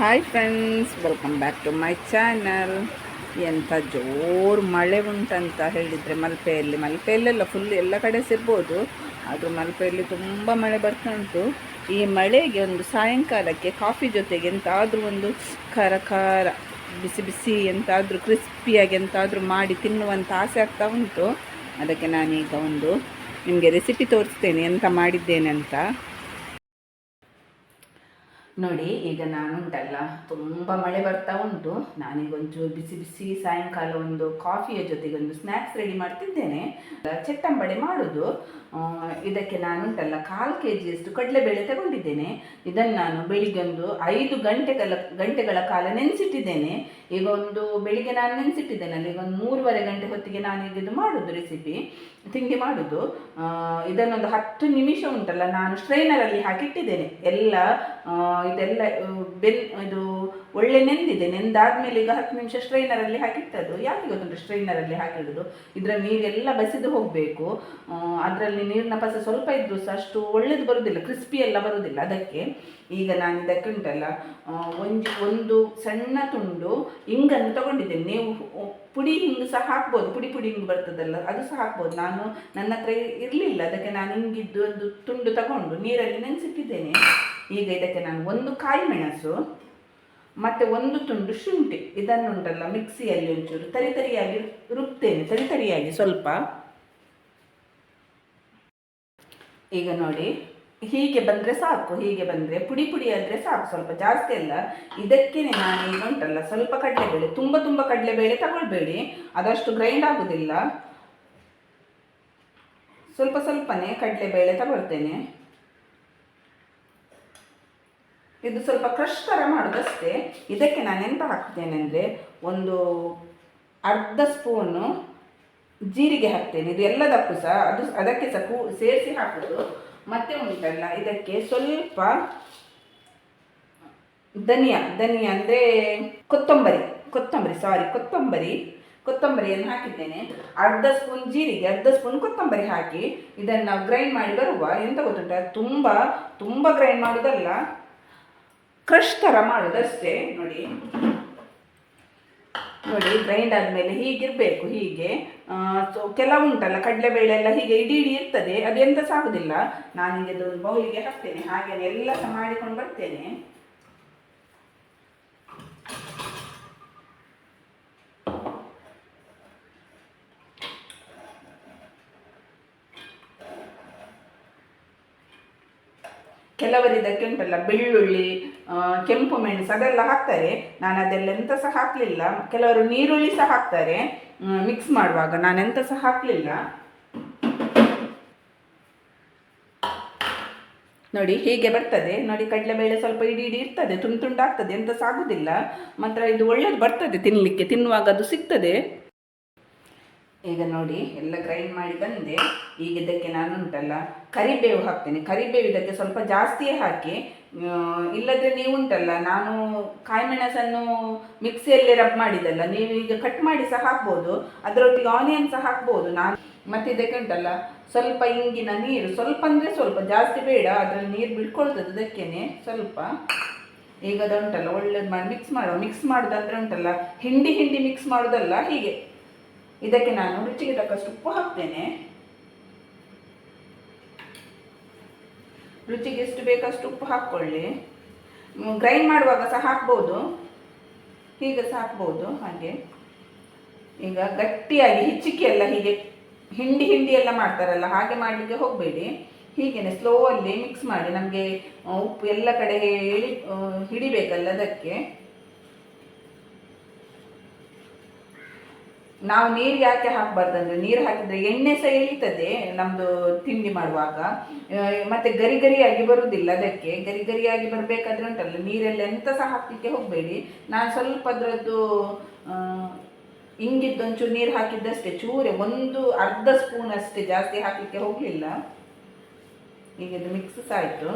Hi friends welcome back to my channel ಎಂಥ ಜೋರು ಮಳೆ ಉಂಟಂತ ಹೇಳಿದರೆ ಮಲ್ಪೆಯಲ್ಲಿ. ಮಲ್ಪೆಯಲ್ಲೆಲ್ಲ ಫುಲ್ ಎಲ್ಲ ಕಡೆ ಸಿಗ್ಬೋದು ಆದರೂ ಮಲ್ಪೆಯಲ್ಲಿ ತುಂಬ ಮಳೆ ಬರ್ತಾ ಉಂಟು. ಈ ಮಳೆಗೆ ಒಂದು ಸಾಯಂಕಾಲಕ್ಕೆ ಕಾಫಿ ಜೊತೆಗೆ ಎಂತಾದರೂ ಒಂದು ಖಾರ ಖಾರ, ಬಿಸಿ ಬಿಸಿ ಎಂತಾದರೂ ಕ್ರಿಸ್ಪಿಯಾಗಿ ಎಂತಾದರೂ ಮಾಡಿ ತಿನ್ನುವಂಥ ಆಸೆ ಆಗ್ತಾ ಉಂಟು. ಅದಕ್ಕೆ ನಾನೀಗ ಒಂದು ನಿಮಗೆ ರೆಸಿಪಿ ತೋರಿಸ್ತೇನೆ ಎಂತ ಮಾಡಿದ್ದೇನೆ ಅಂತ. ನೋಡಿ, ಈಗ ನಾನು ಉಂಟಲ್ಲ, ತುಂಬ ಮಳೆ ಬರ್ತಾ ಉಂಟು. ನಾನೀಗ ಒಂಚೂರು ಬಿಸಿ ಬಿಸಿ ಸಾಯಂಕಾಲ ಒಂದು ಕಾಫಿಯ ಜೊತೆಗೆ ಒಂದು ಸ್ನ್ಯಾಕ್ಸ್ ರೆಡಿ ಮಾಡ್ತಿದ್ದೇನೆ ಚಟ್ಟಂಬಡೆ ಮಾಡೋದು. ಇದಕ್ಕೆ ನಾನು ಉಂಟಲ್ಲ, ಕಾಲು ಕೆ ಜಿಯಷ್ಟು ಕಡಲೆಬೇಳೆ ತಗೊಂಡಿದ್ದೇನೆ. ಇದನ್ನು ನಾನು ಬೆಳಿಗ್ಗೆ ಒಂದು ಐದು ಗಂಟೆಗಳ ಗಂಟೆಗಳ ಕಾಲ ನೆನೆಸಿಟ್ಟಿದ್ದೇನೆ. ಈಗ ಒಂದು ಬೆಳಿಗ್ಗೆ ನಾನು ನೆನೆಸಿಟ್ಟಿದ್ದೇನಲ್ಲ, ಈಗ ಒಂದು ಮೂರುವರೆ ಗಂಟೆ ಹೊತ್ತಿಗೆ ನಾನು ಇದು ಮಾಡೋದು ರೆಸಿಪಿ ತಿಂಡಿ ಮಾಡೋದು. ಇದನ್ನೊಂದು ಹತ್ತು ನಿಮಿಷ ಉಂಟಲ್ಲ ನಾನು ಸ್ಟ್ರೈನರಲ್ಲಿ ಹಾಕಿಟ್ಟಿದ್ದೇನೆ. ಎಲ್ಲ ಇದೆಲ್ಲ ಬೆನ್ ಇದು ಒಳ್ಳೆ ನೆಂದಿದೆ. ನೆಂದಾದ್ಮೇಲೆ ಈಗ ಹತ್ತು ನಿಮಿಷ ಸ್ಟ್ರೈನರಲ್ಲಿ ಹಾಕಿಟ್ಟದ್ದು. ಯಾಕೆ ಗೊತ್ತುಂಟು ಸ್ಟ್ರೈನರಲ್ಲಿ ಹಾಕಿಡೋದು? ಇದರ ನೀರೆಲ್ಲ ಬಸಿದು ಹೋಗಬೇಕು. ಅದರಲ್ಲಿ ನೀರಿನ ಪಸ ಸ್ವಲ್ಪ ಇದ್ದರೂ ಸಹ ಅಷ್ಟು ಒಳ್ಳೇದು ಬರುವುದಿಲ್ಲ ಕ್ರಿಸ್ಪಿ ಎಲ್ಲ ಬರುವುದಿಲ್ಲ ಅದಕ್ಕೆ. ಈಗ ನಾನು ಇದಕ್ಕೆ ಉಂಟಲ್ಲ ಒಂದು ಒಂದು ಸಣ್ಣ ತುಂಡು ಹಿಂಗನ್ನು ತಗೊಂಡಿದ್ದೇನೆ. ನೀವು ಪುಡಿ ಹಿಂಗು ಸಹ ಹಾಕ್ಬೋದು. ಪುಡಿ ಪುಡಿ ಹಿಂಗು ಬರ್ತದಲ್ಲ, ಅದು ಸಹ ಹಾಕ್ಬೋದು. ನಾನು ನನ್ನ ಹತ್ರ ಇರಲಿಲ್ಲ. ಅದಕ್ಕೆ ನಾನು ಹಿಂಗಿದ್ದು ಒಂದು ತುಂಡು ತಗೊಂಡು ನೀರಲ್ಲಿ ನೆನೆಸಿಟ್ಟಿದ್ದೇನೆ. ಈಗ ಇದಕ್ಕೆ ನಾನು ಒಂದು ಕಾಯಿ ಮೆಣಸು. ಮತ್ತು ಒಂದು ತುಂಡು ಶುಂಠಿ. ಇದನ್ನುಂಟಲ್ಲ, ಮಿಕ್ಸಿಯಲ್ಲಿ ಒಂಚೂರು ತರಿ ತರಿಯಾಗಿ ರುಬ್ತೇನೆ, ತರಿ ತರಿಯಾಗಿ ಸ್ವಲ್ಪ. ಈಗ ನೋಡಿ, ಹೀಗೆ ಬಂದರೆ ಸಾಕು, ಹೀಗೆ ಬಂದರೆ ಪುಡಿ ಪುಡಿ ಆದರೆ ಸಾಕು, ಸ್ವಲ್ಪ ಜಾಸ್ತಿ ಅಲ್ಲ. ಇದಕ್ಕೆ ನಾನು ಈಗ ಉಂಟಲ್ಲ, ಸ್ವಲ್ಪ ಕಡಲೆಬೇಳೆ, ತುಂಬ ತುಂಬ ಕಡಲೆಬೇಳೆ ತಗೊಳ್ಬೇಡಿ, ಅದಷ್ಟು ಗ್ರೈಂಡ್ ಆಗೋದಿಲ್ಲ. ಸ್ವಲ್ಪ ಸ್ವಲ್ಪನೇ ಕಡಲೆಬೇಳೆ ತಗೊಳ್ತೇನೆ. ಇದು ಸ್ವಲ್ಪ ಕ್ರಶ್ ಥರ ಮಾಡೋದಷ್ಟೇ. ಇದಕ್ಕೆ ನಾನು ಎಂತ ಹಾಕ್ತೇನೆ ಅಂದರೆ ಒಂದು ಅರ್ಧ ಸ್ಪೂನು ಜೀರಿಗೆ ಹಾಕ್ತೇನೆ. ಇದು ಎಲ್ಲದಕ್ಕೂ ಸಹ, ಅದು ಅದಕ್ಕೆ ಸಹ ಕೂ, ಸೇರಿಸಿ ಹಾಕೋದು. ಮತ್ತೆ ಉಂಟಲ್ಲ, ಇದಕ್ಕೆ ಸ್ವಲ್ಪ ಧನಿಯಾ ಧನಿಯಾ ಅಂದರೆ ಕೊತ್ತಂಬರಿ ಕೊತ್ತಂಬರಿ ಸಾರಿ ಕೊತ್ತಂಬರಿ, ಕೊತ್ತಂಬರಿಯನ್ನು ಹಾಕಿದ್ದೇನೆ. ಅರ್ಧ ಸ್ಪೂನ್ ಜೀರಿಗೆ, ಅರ್ಧ ಸ್ಪೂನ್ ಕೊತ್ತಂಬರಿ ಹಾಕಿ ಇದನ್ನು ಗ್ರೈಂಡ್ ಮಾಡಿ ಬರುವ. ಎಂತ ಗೊತ್ತುಂಟ? ತುಂಬ ತುಂಬ ಗ್ರೈಂಡ್ ಮಾಡೋದಲ್ಲ. ಕ್ರಶ್ ಥರ ಮಾಡೋದಷ್ಟೇ ನೋಡಿ. ನೋಡಿ ಗ್ರೈಂಡ್ ಆದಮೇಲೆ ಹೀಗಿರಬೇಕು, ಹೀಗೆ. ಸೊ ಕೆಲವುಂಟಲ್ಲ ಕಡಲೆಬೇಳೆ ಎಲ್ಲ ಹೀಗೆ ಇಡಿ ಇಡಿ ಇರ್ತದೆ ಅದೆಂತ ಸಾಗುದಿಲ್ಲ. ನಾನು ಒಂದು ಬೌಲಿಗೆ ಹಾಕ್ತೇನೆ ಹಾಗೆ ಎಲ್ಲ ಮಾಡಿಕೊಂಡು ಬರ್ತೇನೆ. ಕೆಲವರು ಇದಕ್ಕೆ ಉಂಟಲ್ಲ, ಬೆಳ್ಳುಳ್ಳಿ ಕೆಂಪು ಮೆಣಸು ಅದೆಲ್ಲ ಹಾಕ್ತಾರೆ. ನಾನು ಅದೆಲ್ಲ ಎಂತ ಸಹ ಹಾಕಲಿಲ್ಲ. ಕೆಲವರು ನೀರುಳ್ಳಿ ಸಹ ಹಾಕ್ತಾರೆ. ಮಿಕ್ಸ್ ಮಾಡುವಾಗ ನಾನು ಎಂತ ಸಹ ಹಾಕಲಿಲ್ಲ. ನೋಡಿ, ಹೀಗೆ ಬರ್ತದೆ. ನೋಡಿ, ಕಡಲೆಬೇಳೆ ಸ್ವಲ್ಪ ಇಡಿ ಇಡಿ ಇರ್ತದೆ, ತುಂಡು ತುಂಡಾಗ್ತದೆ, ಎಂತ ಸಾಗುದಿಲ್ಲ. ಮಾತ್ರ ಇದು ಒಳ್ಳೇದು ಬರ್ತದೆ ತಿನ್ನಲಿಕ್ಕೆ ತಿನ್ನುವಾಗ ಅದು ಸಿಗ್ತದೆ. ಈಗ ನೋಡಿ, ಎಲ್ಲ ಗ್ರೈಂಡ್ ಮಾಡಿ ಬಂದೆ. ಈಗ ಇದಕ್ಕೆ ನಾನು ಉಂಟಲ್ಲ, ಕರಿಬೇವು ಹಾಕ್ತೇನೆ. ಕರಿಬೇವು ಇದಕ್ಕೆ ಸ್ವಲ್ಪ ಜಾಸ್ತಿಯೇ ಹಾಕಿ ಇಲ್ಲದ್ರೆ ನೀವು ಉಂಟಲ್ಲ, ನಾನು ಕಾಯಿ ಮೆಣಸನ್ನು ಮಿಕ್ಸಿಯಲ್ಲಿ ರಬ್ ಮಾಡಿದ್ದಲ್ಲ, ನೀವು ಈಗ ಕಟ್ ಮಾಡಿ ಸಹ ಹಾಕ್ಬೋದು. ಅದರೊಟ್ಟಿಗೆ ಆನಿಯನ್ ಸಹ ಹಾಕ್ಬೋದು. ನಾನು ಮತ್ತೆ ಇದಕ್ಕೆ ಉಂಟಲ್ಲ, ಸ್ವಲ್ಪ ಇಂಗಿನ ನೀರು, ಸ್ವಲ್ಪ ಅಂದರೆ ಸ್ವಲ್ಪ, ಜಾಸ್ತಿ ಬೇಡ, ಅದರಲ್ಲಿ ನೀರು ಬಿಡ್ಕೊಳ್ತದೆ ಅದಕ್ಕೇನೆ ಸ್ವಲ್ಪ. ಈಗ ಅದು ಉಂಟಲ್ಲ, ಒಳ್ಳೇದು ಮಾಡಿ ಮಿಕ್ಸ್ ಮಾಡುವ ಮಿಕ್ಸ್ ಮಾಡೋದಂದ್ರೆ ಉಂಟಲ್ಲ, ಹಿಂಡಿ ಹಿಂಡಿ ಮಿಕ್ಸ್ ಮಾಡೋದಲ್ಲ ಹೀಗೆ. ಇದಕ್ಕೆ ನಾನು ರುಚಿಗೆ ತಕ್ಕಷ್ಟು ಉಪ್ಪು ಹಾಕ್ತೇನೆ. ರುಚಿಗೆ ಎಷ್ಟು ಬೇಕಷ್ಟು ಉಪ್ಪು ಹಾಕ್ಕೊಳ್ಳಿ. ಗ್ರೈಂಡ್ ಮಾಡುವಾಗ ಸಹ ಹಾಕ್ಬೋದು. ಹೀಗೆ ಸಹ ಹಾಕ್ಬೋದು, ಹಾಗೆ. ಈಗ ಗಟ್ಟಿಯಾಗಿ ಹಿಚ್ಚಿಕೆ ಎಲ್ಲ ಹೀಗೆ ಹಿಂಡಿ ಹಿಂಡಿ ಎಲ್ಲ ಮಾಡ್ತಾರಲ್ಲ, ಹಾಗೆ ಮಾಡಲಿಕ್ಕೆ ಹೋಗಬೇಡಿ. ಹೀಗೇನೆ ಸ್ಲೋವಲ್ಲಿ ಮಿಕ್ಸ್ ಮಾಡಿ ನಮಗೆ, ಉಪ್ಪು ಎಲ್ಲ ಕಡೆ ಹೇಳಿ ಹಿಡಿಬೇಕಲ್ಲ ಅದಕ್ಕೆ. ನಾವು ನೀರು ಯಾಕೆ ಹಾಕಬಾರ್ದಂದ್ರೆ ನೀರು ಹಾಕಿದ್ರೆ ಎಣ್ಣೆ ಸಹ ಎಳಿತದೆ ನಮ್ಮದು ತಿಂಡಿ ಮಾಡುವಾಗ. ಮತ್ತೆ ಗರಿ ಗರಿಯಾಗಿ ಬರುವುದಿಲ್ಲ ಅದಕ್ಕೆ. ಗರಿ ಗರಿಯಾಗಿ ಬರಬೇಕಾದ್ರೆ ಉಂಟಲ್ಲ, ನೀರೆಲ್ಲ ಎಂತ ಸಹ ಹಾಕಲಿಕ್ಕೆ ಹೋಗಬೇಡಿ. ನಾನು ಸ್ವಲ್ಪ ಅದರದ್ದು ಹಿಂಗಿದ್ದೊಂಚೂರು ನೀರು ಹಾಕಿದ್ದಷ್ಟೇ, ಚೂರೆ ಒಂದು ಅರ್ಧ ಸ್ಪೂನ್ ಅಷ್ಟೇ ಜಾಸ್ತಿ ಹಾಕಲಿಕ್ಕೆ ಹೋಗಲಿಲ್ಲ. ಈಗ ಇದು ಮಿಕ್ಸ್ ಆಯಿತು.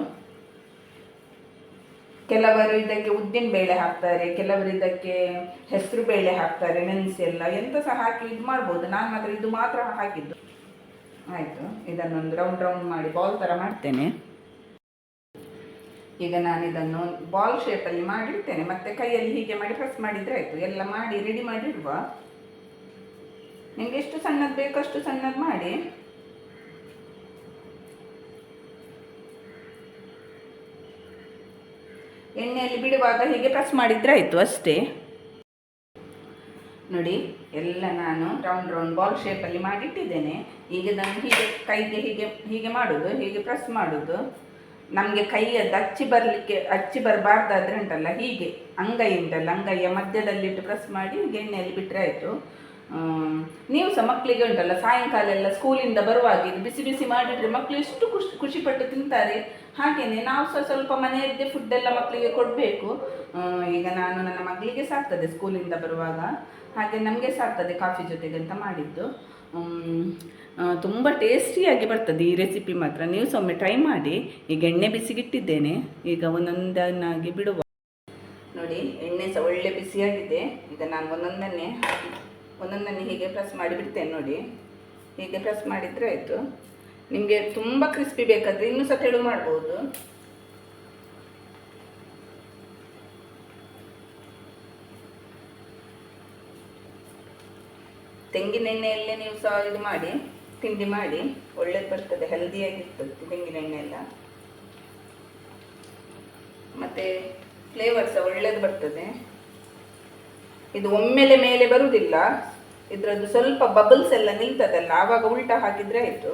ಕೆಲವರು ಇದಕ್ಕೆ ಉದ್ದಿನ ಬೇಳೆ ಹಾಕ್ತಾರೆ, ಕೆಲವರು ಇದಕ್ಕೆ ಹೆಸರು ಬೇಳೆ ಹಾಕ್ತಾರೆ, ಮೆಣಸು ಎಲ್ಲ ಎಂತ ಸಹ ಹಾಕಿ ಇದು ಮಾಡ್ಬೋದು. ನಾನು ಮಾತ್ರ ಇದು ಮಾತ್ರ ಹಾಕಿದ್ದು. ಆಯಿತು, ಇದನ್ನೊಂದು ರೌಂಡ್ ರೌಂಡ್ ಮಾಡಿ ಬಾಲ್ ಥರ ಮಾಡ್ತೇನೆ. ಈಗ ನಾನು ಇದನ್ನು ಬಾಲ್ ಶೇಪಲ್ಲಿ ಮಾಡಿಡ್ತೇನೆ ಮತ್ತೆ ಕೈಯಲ್ಲಿ ಹೀಗೆ ಮಾಡಿ ಪ್ರೆಸ್ ಮಾಡಿದರೆ ಆಯಿತು. ಎಲ್ಲ ಮಾಡಿ ರೆಡಿ ಮಾಡಿಡುವ ನಿಮಗೆ ಎಷ್ಟು ಸಣ್ಣದು ಬೇಕೋ ಅಷ್ಟು ಸಣ್ಣದು ಮಾಡಿ. ಎಣ್ಣೆಯಲ್ಲಿ ಬಿಡುವಾಗ ಹೀಗೆ ಪ್ರೆಸ್ ಮಾಡಿದರೆ ಆಯಿತು, ಅಷ್ಟೇ. ನೋಡಿ, ಎಲ್ಲ ನಾನು ರೌಂಡ್ ರೌಂಡ್ ಬಾಲ್ ಶೇಪಲ್ಲಿ ಮಾಡಿಟ್ಟಿದ್ದೇನೆ. ಈಗ ನಾನು ಹೀಗೆ ಕೈಗೆ ಹೀಗೆ ಹೀಗೆ ಮಾಡೋದು, ಹೀಗೆ ಪ್ರೆಸ್ ಮಾಡೋದು. ನಮಗೆ ಕೈಯದ್ದು ಅಚ್ಚಿ ಬರಲಿಕ್ಕೆ ಅಚ್ಚಿ ಬರಬಾರ್ದಾದ್ರೆ ಉಂಟಲ್ಲ, ಹೀಗೆ ಅಂಗೈ ಉಂಟಲ್ಲ, ಅಂಗೈಯ ಮಧ್ಯದಲ್ಲಿಟ್ಟು ಪ್ರೆಸ್ ಮಾಡಿ ಹೀಗೆ ಎಣ್ಣೆಯಲ್ಲಿ ಬಿಟ್ಟರೆ ಆಯಿತು. ನೀವು ಸಹ ಮಕ್ಕಳಿಗೆ ಉಂಟಲ್ಲ ಸಾಯಂಕಾಲ ಎಲ್ಲ ಸ್ಕೂಲಿಂದ ಬರುವಾಗ ಬಿಸಿ ಬಿಸಿ ಮಾಡಿದರೆ ಮಕ್ಕಳು ಎಷ್ಟು ಖುಷಿ, ಖುಷಿಪಟ್ಟು ತಿಂತಾರೆ. ಹಾಗೆಯೇ ನಾವು ಸಹ ಸ್ವಲ್ಪ ಮನೆಯದ್ದೇ ಫುಡ್ಡೆಲ್ಲ ಮಕ್ಕಳಿಗೆ ಕೊಡಬೇಕು. ಈಗ ನಾನು ನನ್ನ ಮಗಳಿಗೆ ಸಾಕ್ತದೆ ಸ್ಕೂಲಿಂದ ಬರುವಾಗ. ಹಾಗೆ ನಮಗೆ ಸಾಕ್ತದೆ ಕಾಫಿ ಜೊತೆಗೆ ಅಂತ ಮಾಡಿದ್ದು. ತುಂಬ ಟೇಸ್ಟಿಯಾಗಿ ಬರ್ತದೆ ಈ ರೆಸಿಪಿ ಮಾತ್ರ. ನೀವು ಸಹ ಒಮ್ಮೆ ಟ್ರೈ ಮಾಡಿ. ಈಗ ಎಣ್ಣೆ ಬಿಸಿಗಿಟ್ಟಿದ್ದೇನೆ. ಈಗ ಒಂದೊಂದನ್ನಾಗಿ ಬಿಡುವ. ನೋಡಿ, ಎಣ್ಣೆ ಸಹ ಒಳ್ಳೆ ಬಿಸಿಯಾಗಿದೆ. ಈಗ ನಾನು ಒಂದೊಂದನ್ನೇ ಒಂದೊಂದನ್ನೇ ಹೀಗೆ ಪ್ರೆಸ್ ಮಾಡಿ ಬಿಡ್ತೇನೆ ನೋಡಿ. ಹೀಗೆ ಪ್ರೆಸ್ ಮಾಡಿದರೆ ಆಯಿತು. ನಿಮಗೆ ತುಂಬ ಕ್ರಿಸ್ಪಿ ಬೇಕಾದರೆ ಇನ್ನೂ ಸಹ ತೆಳು ಮಾಡ್ಬೋದು. ತೆಂಗಿನೆಣ್ಣೆಯಲ್ಲೇ ನೀವು ಸಹ ಇದು ಮಾಡಿ, ತಿಂಡಿ ಮಾಡಿ, ಒಳ್ಳೇದು ಬರ್ತದೆ ಹೆಲ್ದಿಯಾಗಿರ್ತದೆ ತೆಂಗಿನೆಣ್ಣೆ ಎಲ್ಲ. ಮತ್ತು ಫ್ಲೇವರ್ ಸಹ ಒಳ್ಳೇದು ಬರ್ತದೆ. ಇದು ಒಮ್ಮೆಲೆ ಮೇಲೆ ಬರುವುದಿಲ್ಲ. ಇದರದ್ದು ಸ್ವಲ್ಪ ಬಬಲ್ಸ್ ಎಲ್ಲ ನಿಲ್ತದಲ್ಲ, ಆವಾಗ ಉಲ್ಟಾ ಹಾಕಿದ್ರೆ ಆಯಿತು.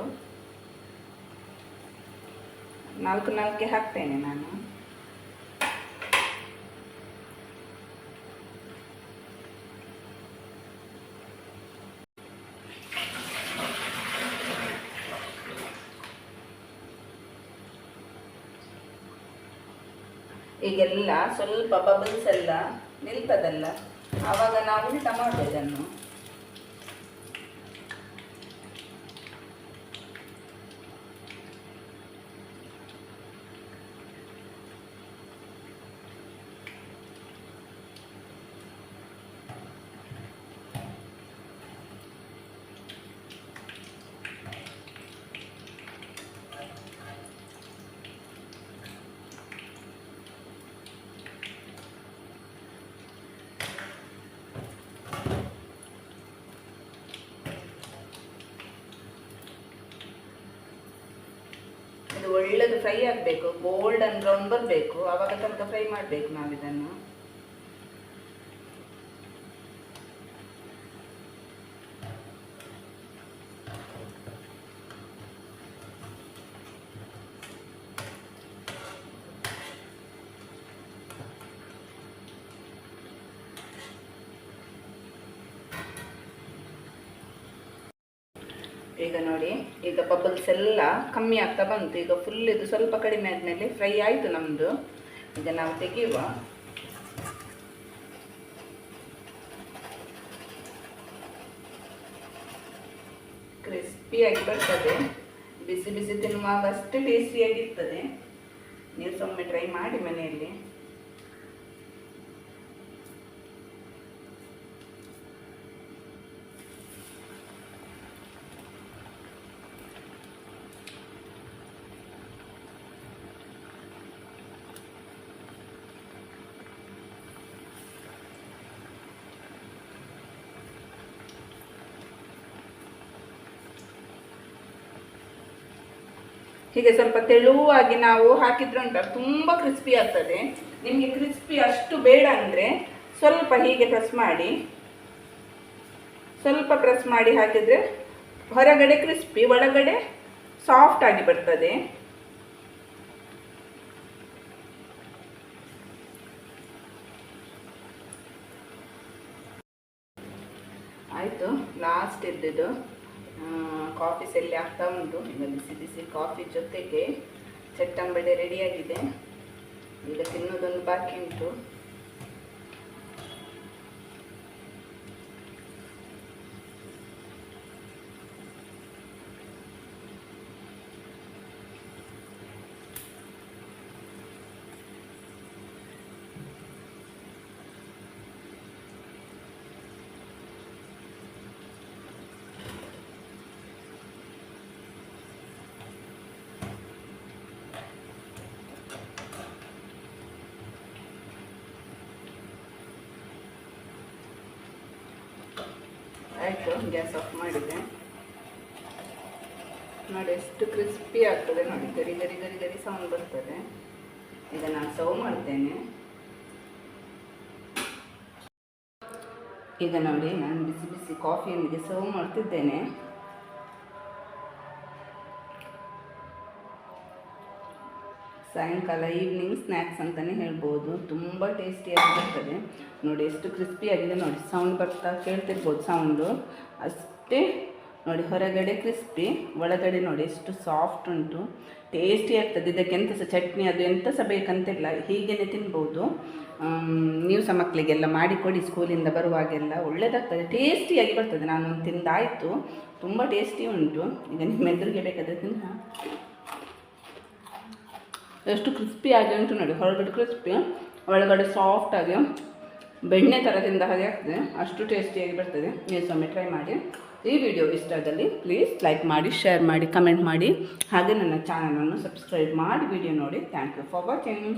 ನಾಲ್ಕು ನಾಲ್ಕೆ ಹಾಕ್ತೇನೆ ನಾನು. ಈಗೆಲ್ಲ ಸ್ವಲ್ಪ ಬಬಲ್ಸ್ ಎಲ್ಲ ನಿಲ್ತದಲ್ಲ? ಆವಾಗ ನಾವು ಉಲ್ಟ ಮಾಡಬೇಕನ್ನು ಒಳ್ಳೆದು ಫ್ರೈ ಆಗಬೇಕು ಗೋಲ್ಡನ್ ಬ್ರೌನ್ ಬರಬೇಕು ಆವಾಗ ತನಕ ಫ್ರೈ ಮಾಡಬೇಕು ನಾವು ಇದನ್ನು ಈಗ ನೋಡಿ, ಈಗ ಬಬಲ್ಸ್ ಎಲ್ಲ ಕಮ್ಮಿ ಆಗ್ತಾ ಬಂತು. ಈಗ ಫುಲ್ ಇದು ಸ್ವಲ್ಪ ಕಡಿಮೆ ಆದಮೇಲೆ ಫ್ರೈ ಆಯಿತು ನಮ್ಮದು ಈಗ ನಾವು ತೆಗೆಯುವ. ಕ್ರಿಸ್ಪಿಯಾಗಿ ಬರ್ತದೆ. ಬಿಸಿ ಬಿಸಿ ತಿನ್ನುವಾಗ ಅಷ್ಟು ಟೇಸ್ಟಿಯಾಗಿರ್ತದೆ ನೀವು ಸೊಮ್ಮೆ ಟ್ರೈ ಮಾಡಿ ಮನೆಯಲ್ಲಿ. ಹೀಗೆ ಸ್ವಲ್ಪ ತೆಳುವಾಗಿ ನಾವು ಹಾಕಿದ್ರೆ ಉಂಟು. ತುಂಬ ಕ್ರಿಸ್ಪಿ ಆಗ್ತದೆ. ನಿಮಗೆ ಕ್ರಿಸ್ಪಿ ಅಷ್ಟು ಬೇಡ ಅಂದರೆ ಸ್ವಲ್ಪ ಹೀಗೆ ಪ್ರೆಸ್ ಮಾಡಿ. ಸ್ವಲ್ಪ ಪ್ರೆಸ್ ಮಾಡಿ ಹಾಕಿದರೆ ಹೊರಗಡೆ ಕ್ರಿಸ್ಪಿ ಒಳಗಡೆ ಸಾಫ್ಟ್ ಆಗಿ ಬರ್ತದೆ. ಆಯಿತು ಲಾಸ್ಟ್ ಇದ್ದಿದ್ದು. ಕಾಫಿ ಸೆಲ್ಲಿ ಆಗ್ತಾ ಉಂಟು. ಈಗ ಬಿಸಿ ಬಿಸಿ ಕಾಫಿ ಜೊತೆಗೆ ಚಟ್ಟಂಬಡೆ ರೆಡಿಯಾಗಿದೆ ಈಗ ತಿನ್ನೋದೊಂದು ಬಾಕಿ ಉಂಟು. ಆಯಿತು, ಗ್ಯಾಸ್ ಆಫ್ ಮಾಡಿದೆ. ನೋಡಿ, ಎಷ್ಟು ಕ್ರಿಸ್ಪಿ ಆಗ್ತದೆ ನೋಡಿ, ಗರಿ ಗರಿ ಗರಿ ಗರಿ ಸೌಂಡ್ ಬರ್ತದೆ. ಈಗ ನಾನು ಸರ್ವ್ ಮಾಡ್ತೇನೆ. ಈಗ ನೋಡಿ, ನಾನು ಬಿಸಿ ಬಿಸಿ ಕಾಫಿಯೊಂದಿಗೆ ಸರ್ವ್ ಮಾಡ್ತಿದ್ದೇನೆ. ಸಾಯಂಕಾಲ ಈವ್ನಿಂಗ್ ಸ್ನ್ಯಾಕ್ಸ್ ಅಂತಲೇ ಹೇಳ್ಬೋದು. ತುಂಬ ಟೇಸ್ಟಿಯಾಗಿ ಬರ್ತದೆ ನೋಡಿ ಎಷ್ಟು ಕ್ರಿಸ್ಪಿಯಾಗಿದೆ ನೋಡಿ. ಸೌಂಡ್ ಬರ್ತಾ ಕೇಳ್ತಿರ್ಬೋದು ಸೌಂಡು ಅಷ್ಟೇ ನೋಡಿ ಹೊರಗಡೆ ಕ್ರಿಸ್ಪಿ ಒಳಗಡೆ ನೋಡಿ ಎಷ್ಟು ಸಾಫ್ಟ್ ಉಂಟು. ಟೇಸ್ಟಿ ಆಗ್ತದೆ. ಇದಕ್ಕೆ ಎಂತ ಸಹ ಚಟ್ನಿ, ಅದು ಎಂತ ಸಹ ಬೇಕಂತಿಲ್ಲ ಹೀಗೇ ತಿನ್ಬೋದು. ನೀವು ಸಹ ಮಕ್ಕಳಿಗೆಲ್ಲ ಮಾಡಿಕೊಡಿ ಸ್ಕೂಲಿಂದ ಬರುವಾಗೆಲ್ಲ. ಒಳ್ಳೆಯದಾಗ್ತದೆ ಟೇಸ್ಟಿಯಾಗಿ ಬರ್ತದೆ. ನಾನು ತಿಂದಾಯಿತು. ತುಂಬ ಟೇಸ್ಟಿ ಉಂಟು. ಈಗ ನಿಮ್ಮ ಎದುರಿಗೆ ಬೇಕಾದರೆ ತಿನ್ನ ಎಷ್ಟು ಕ್ರಿಸ್ಪಿ ಆಗಿ ಉಂಟು ನೋಡಿ. ಹೊರಗಡೆ ಕ್ರಿಸ್ಪಿ ಒಳಗಡೆ ಸಾಫ್ಟ್ ಆಗಿ ಬೆಣ್ಣೆ ಥರ ತಿಂದ ಹಾಗೆ ಆಗ್ತದೆ. ಅಷ್ಟು ಟೇಸ್ಟಿಯಾಗಿ ಬರ್ತದೆ. ನೀವು ಸೊಮ್ಮೆ ಟ್ರೈ ಮಾಡಿ. ಈ ವಿಡಿಯೋ ಇಷ್ಟ ಆದಲ್ಲಿ ಪ್ಲೀಸ್ ಲೈಕ್ ಮಾಡಿ ಶೇರ್ ಮಾಡಿ ಕಮೆಂಟ್ ಮಾಡಿ. ಹಾಗೆ ನನ್ನ ಚಾನಲನ್ನು ಸಬ್ಸ್ಕ್ರೈಬ್ ಮಾಡಿ. ವಿಡಿಯೋ ನೋಡಿ. Thank you for watching